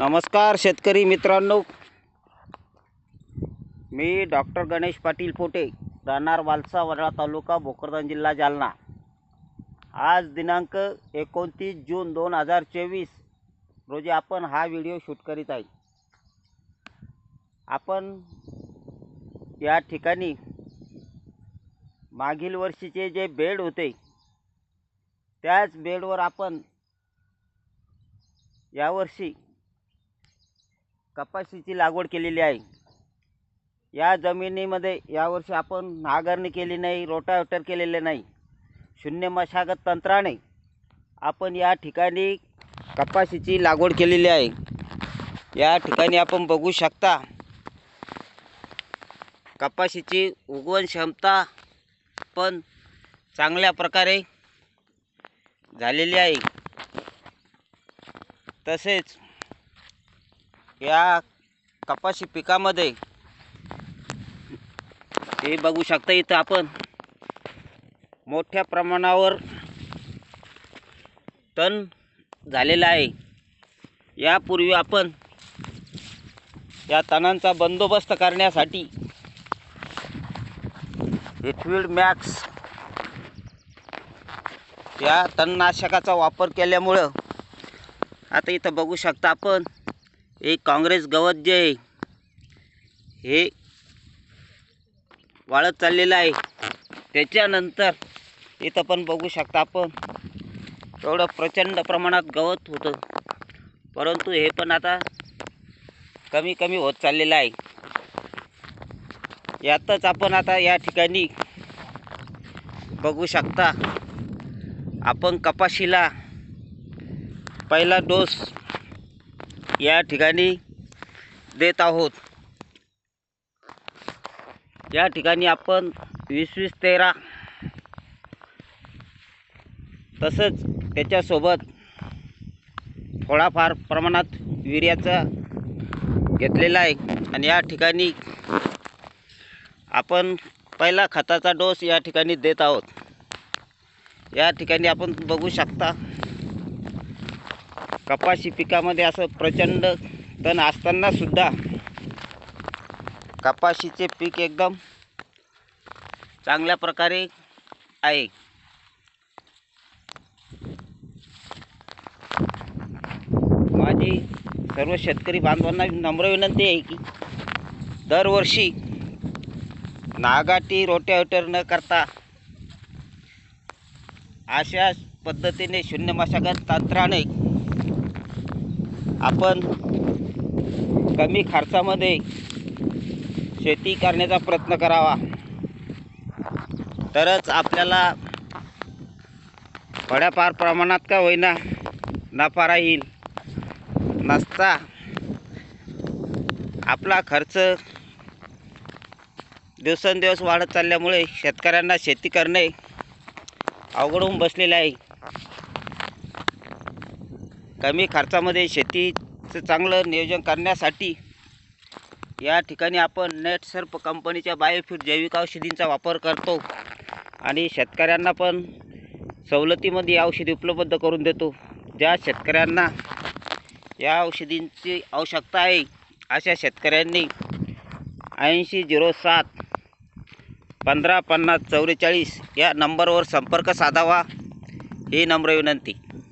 नमस्कार शेतकरी मित्रांनो. मी डॉक्टर गणेश पाटील पोटे राहणार वालसा वडाळा तालुका भोकरदन जिल्हा जालना. आज दिनांक एकोणतीस जून दोन हजार चोवीस रोजी आपण हा व्हिडिओ शूट करीत आहे. आपण या ठिकाणी मागील वर्षीचे जे बेड होते त्याच बेडवर आपण यावर्षी कपाशीची लागवड केलेली आहे. या जमिनीमध्ये यावर्षी आपण नांगरणी केली नाही रोटावेटर केलेले नाही. शून्य मशागत तंत्राने आपण या ठिकाणी कपाशीची लागवड केलेली आहे. या ठिकाणी आपण बघू शकता कपाशीची उगवण क्षमता पण चांगल्या प्रकारे झालेली आहे. तसेच या कपाशी पिकामध्ये. हे बघू शकता इथं आपण. मोठ्या प्रमाणावर तण झालेलं आहे. यापूर्वी आपण या तणांचा बंदोबस्त करण्यासाठी एथविड मॅक्स या तणनाशकाचा वापर केल्यामुळं आता इथं बघू शकता आपण. हे काँग्रेस गवत जे आहे हे वाढत चाललेलं आहे. त्याच्यानंतर इथं पण बघू शकता आपण एवढं प्रचंड प्रमाणात गवत होतं. परंतु हे पण आता कमी कमी होत चाललेलं आहे. यातच आपण आता या ठिकाणी बघू शकता आपण कपाशीला पहिला डोस या ठिकाणी देत आहोत. या ठिकाणी आपण वीस वीस तेरा तसंच त्याच्यासोबत थोडाफार प्रमाणात युरियाचा घेतलेला आहे. आणि या ठिकाणी आपण पहिला खताचा डोस या ठिकाणी देत आहोत. या ठिकाणी आपण बघू शकता कपाशी पिकामध्ये असं प्रचंड तण असताना सुद्धा कपाशीचे पीक एकदम चांगल्या प्रकारे आहे. माझी सर्व शेतकरी बांधवांना नम्र विनंती आहे की दरवर्षी नागाटी रोट्यावेटर न करता अशा पद्धतीने शून्य मशागत तंत्राने आपण कमी खर्चामध्ये शेती करण्याचा प्रयत्न करावा. तरच आपल्याला थोड्याफार प्रमाणात का होईना नफा राहील. नसता आपला खर्च दिवसेंदिवस वाढत चालल्यामुळे शेतकऱ्यांना शेती करणे अवघड होऊन बसलेले आहे. कमी खर्चामध्ये शेतीचं चांगलं नियोजन करण्यासाठी या ठिकाणी आपण नेट सर्प कंपनीच्या बायोफिट जैविक औषधींचा वापर करतो आणि शेतकऱ्यांना पण सवलतीमध्ये या औषधी उपलब्ध करून देतो. ज्या शेतकऱ्यांना या औषधींची आवश्यकता आहे अशा शेतकऱ्यांनी ऐंशी झिरो सात पंधरा पन्नास चौवेचाळीस या नंबरवर संपर्क साधावा. ही नम्र विनंती.